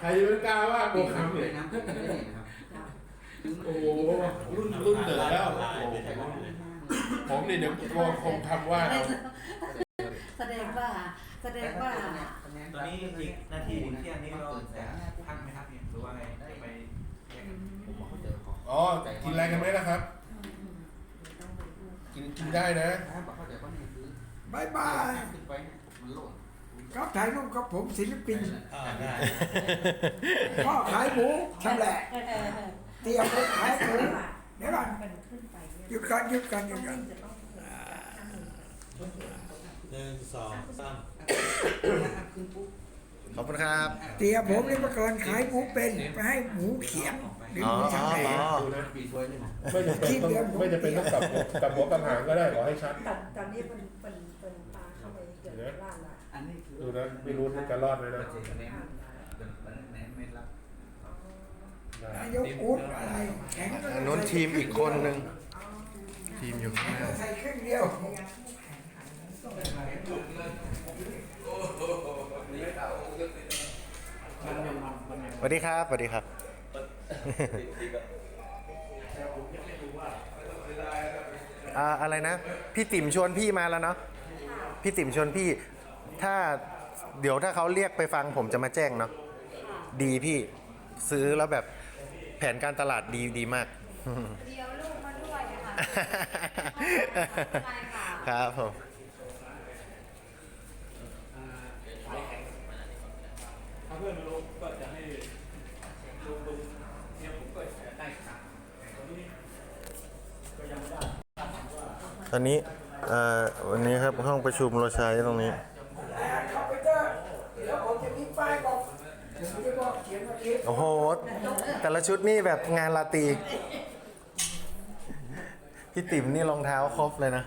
ใครจะไม่กล้าว่าโกคำเลเนี่ยนะโอ้โหรุ่นรุ่นเดือดแล้วผมเนี่ยเดี๋ยวโกคงทำว่าเอาแสดงว่าแสดงว่าตอนนี้อีกนาทีเที่ยงนี้เราจะพักไหมครับหรือว่าไงจะไปแยกกันผมบอกเขาเจอของอ๋อกินอะไรกันไหมล่ะครับ กินกินได้นะบอกเขายบายไปมันโล่ง ครับถ่ายรูปกับผมศิลปิน อ่าได้พ่อขายหมูชำแหละเออเออเออเตรียมไปขายหมูเดี๋ยวก่อนมันขึ้นไปเนี่ยหยุดกันหยุดกันหยุดกันจะต้องเกิดการหนึ่งหนึ่งสองสามขึ้นปุ๊บขอบคุณครับ เตียผมนี่เมื่อก่อนขายหมูเป็นไปให้หมูเขียงหรือหมูชำแหละ อ๋อ ดูนะปีถ้วยเลยนะไม่จำเป็นต้องไม่จำเป็นต้องกลับหัวกลับหัวกลับหางก็ได้ขอให้ชัด ตอนตอนนี้เป็นเป็นเป็นปลาเข้าไป เกิดล่างละอันนี้คือดูนะไม่รู้จะรอดไหมนะเจอกันแน่มันแน่นเม็ดละนายกอุดอะไรแข็งอันนู้นทีมอีกคนหนึ่งทีมอยู่ข้างหน้าใส่ครึ่งเดียวสวัสดีครับสวัสดีครับอ่าอะไรนะ พี่ติ๋มชวนพี่มาแล้วเนาะ พี่ติ๋มชวนพี่ถ้าเดี๋ยวถ้าเขาเรียกไปฟังผมจะมาแจ้งเนาะดีพี่ซื้อแล้วแบบแผนการตลาดดีดีมาก เดียวลูกมาด้วยอะค่ะได้ค่ะครับผม ถ้าเพื่อนมาลงก็จะให้ลงลงเนี่ยผมก็จะได้ครับตอนนี้ก็ยังไม่ได้ ตอนนี้เอ่อวันนี้ครับห้องประชุมเราใช้ตรงนี้เข้าไปเจอเดี๋ยวผมจะมีป้ายบอกผมจะบอกเขียนว่าเขียนโอ้โห แต่ละชุดนี่แบบงานลาตรีพี่ติ๋มนี่รองเท้าครบเลยนะ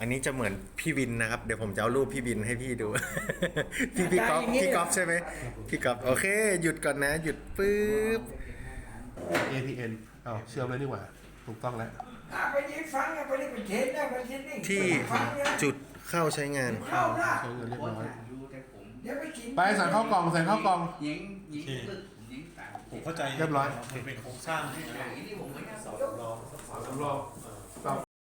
อันนี้จะเหมือนพี่วินนะครับ เดี๋ยวผมจะเอารูปพี่วินให้พี่ดู พี่พี่ก๊อฟพี่ก๊อฟใช่ไหมพี่ก๊อฟโอเค หยุดก่อนนะ หยุดปึ๊บ APN อ้าวเชื่อมเลยดีกว่า ถูกต้องแล้วถ้าไปยืนฟังอะไปนี่เป็นเทนนะไปที่นี่ที่ฟังนะจุดเข้าใช้งานเข้านะใช้เงินเรียบร้อยดูแต่ผมเดี๋ยวไปกินไปสั่งข้าวกล่องสั่งข้าวกล่องยิงยิงลึกยิงต่างผมเข้าใจเรียบร้อยมันเป็นโครงสร้างที่อย่างนี้ผมไม่ได้สอนสำรอง